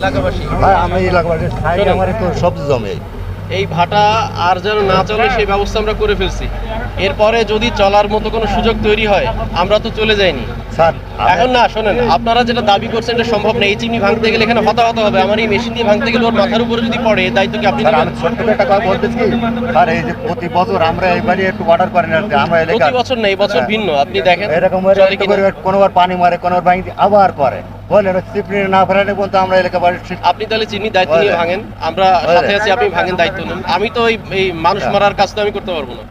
এলাকাবাসী? ভাই আমি এলাকাবাসী সাইড আমার একটু সবজি জমে। এই ভাটা আর যেন না চলে সেই ব্যবস্থা আমরা করে ফেলছি। এরপরে যদি চলার মতো কোনো সুযোগ তৈরি হয় আমরা তো চলে যাইনি। স্যার এখন না শোনেন আপনারা যেটা দাবি করছেন এটা সম্ভব না। এই চিমনি ভাঙতে গেলে এখানে হতাহত হবে। আমার এই মেশিন দিয়ে ভাঙতে গেলে ওর মাথার উপরে যদি পড়ে দায়িত্ব কি আপনি স্যার নেবেন? আমি ছোট্ট একটা কথা বলতেছি স্যার এই যে প্রতি বছর আমরা এইবারই একটু অর্ডার করেন আর কি, আমরা এলাকা প্রতি বছর না এই বছর ভিন্ন। আপনি দেখেন এরকম করে। করে কোনোবার পানি মারে কোনোবার ভাঙি আবার করে। বলেন সিপড়ি না ফেরালে বলতো আমরা এলাকাবাসী আপনি তাহলে চিনি দায়িত্ব নিয়ে। ভাঙেন আমরা। সাথে আছি আপনি ভাঙেন দায়িত্ব নেন আমি তো এই এই মানুষ হ্যাঁ। মারার কাজ তো আমি করতে পারব না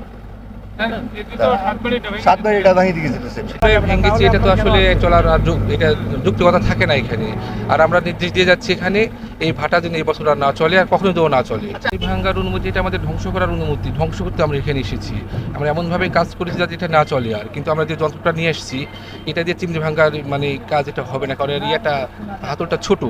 সাত এটা ভাঙি দিয়ে ভেঙেছি এটা তো আসলে চলার আর এটা যুক্তিকতা থাকে না এখানে। আর আমরা নির্দেশ দিয়ে যাচ্ছি এখানে এই ভাটা যেন এই বছর আর না চলে আর কখনো যেন না চলে। এই ভাঙ্গার অনুমতি এটা আমাদের ধ্বংস করার অনুমতি। ধ্বংস করতে আমরা এখানে এসেছি। আমরা এমনভাবে কাজ করেছি যাতে এটা না চলে আর। কিন্তু আমরা যে যন্ত্রটা নিয়ে এসেছি এটা দিয়ে চিমনি ভাঙ্গার মানে কাজ এটা হবে না কারণ এর ইয়েটা হাতলটা ছোট।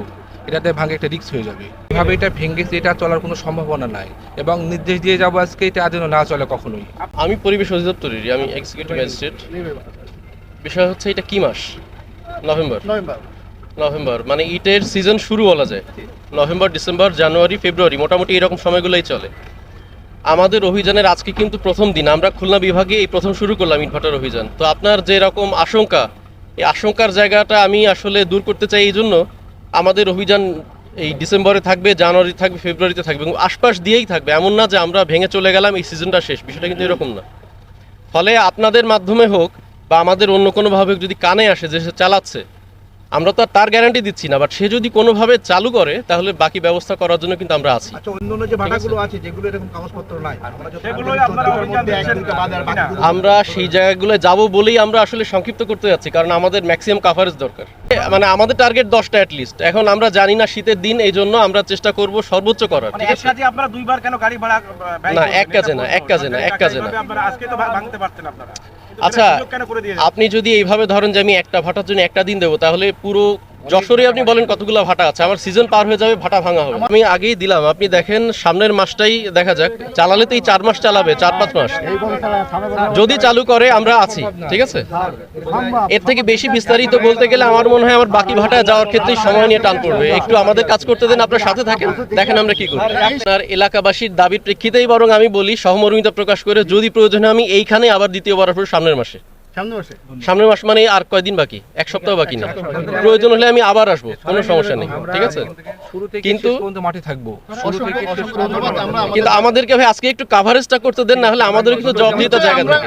এটাতে ভাঙে একটা রিস্ক হয়ে যাবে। এভাবে এটা ভেঙেছে এটা চলার কোনো সম্ভাবনা নাই এবং নির্দেশ দিয়ে যাব আজকে এটা যেন না চলে কখনোই। আমি পরিবেশ অধিদপ্তরেরই আমি এক্সিকিউটিভ ম্যাজিস্ট্রেট বিষয় হচ্ছে এটা কি মাস? নভেম্বর নভেম্বর মানে ইটের সিজন শুরু বলা যায়। নভেম্বর ডিসেম্বর জানুয়ারি ফেব্রুয়ারি মোটামুটি এরকম সময়গুলোই চলে। আমাদের অভিযানের আজকে কিন্তু প্রথম দিন। আমরা খুলনা বিভাগে এই প্রথম শুরু করলাম ইটভাটার অভিযান। তো আপনার যে রকম আশঙ্কা এই আশঙ্কার জায়গাটা আমি আসলে দূর করতে চাই এই জন্য আমাদের অভিযান এই ডিসেম্বরে থাকবে, জানুয়ারি থাকবে, ফেব্রুয়ারিতে থাকবে এবং আশপাশ দিয়েই থাকবে। এমন না যে আমরা ভেঙে চলে গেলাম, এই সিজনটা শেষ। বিষয়টা কিন্তু এরকম না। ফলে আপনাদের মাধ্যমে হোক বা আমাদের অন্য কোনোভাবে যদি কানে আসে যে সে চালাচ্ছে আমরা তো আর তার গ্যারান্টি দিচ্ছি না বাট সে যদি কোনোভাবে চালু করে তাহলে বাকি ব্যবস্থা করার জন্য কিন্তু আমরা আছি। আচ্ছা অন্য অন্য যে ভাটাগুলো আছে যেগুলো এরকম কাগজপত্র নাই আমরা সেই জায়গাগুলো যাব বলেই আমরা আসলে সংক্ষিপ্ত করতে যাচ্ছি কারণ আমাদের ম্যাক্সিমাম কাভারেজ দরকার। মানে আমাদের টার্গেট দশটা অ্যাটলিস্ট এখন আমরা জানি না শীতের দিন এই জন্য আমরা চেষ্টা করব সর্বোচ্চ করার মানে না, এক কাজে না, এক কাজে না। এক কাজে না। আচ্ছা আপনি যদি এইভাবে ধরেন যে আমি একটা ভাটার জন্য একটা দিন দেবো তাহলে পুরো যশোরে আপনি বলেন কতগুলো ভাটা আছে? আমার সিজন পার হয়ে যাবে, ভাটা ভাঙা হবে। আমি আগেই দিলাম, আপনি দেখেন সামনের মাসটাই দেখা যাক। চালালে তো এই চার মাস চালাবে, চার পাঁচ মাস। যদি চালু করে, আমরা আছি, ঠিক আছে? এর থেকে বেশি বিস্তারিত বলতে গেলে আমার মনে হয় আমার বাকি ভাটায় যাওয়ার ক্ষেত্রে সময় নিয়ে টান পড়বে। একটু আমাদের কাজ করতে দেন, আপনার সাথে থাকেন, দেখেন আমরা কি করি। আপনার এলাকাবাসীর দাবির প্রেক্ষিতেই বরং আমি বলি, সহমর্মিতা প্রকাশ করে, যদি প্রয়োজন হয় আমি এইখানে আবার দ্বিতীয়বার সামনের মাসে। সামনে সামনের মাস মানে আর কয়দিন বাকি? এক সপ্তাহ বাকি না। প্রয়োজন হলে আমি আবার আসব কোনো সমস্যা নেই ঠিক আছে? কিন্তু- মাঠে থাকব। শুরু থেকে শেষ পর্যন্ত মাঠে থাকব। কিন্তু আমাদেরকে ভাই আজকে একটু কাভারেজটা করতে দেন না হলে আমাদের কিন্তু জবাব দিতে জায়গা থাকে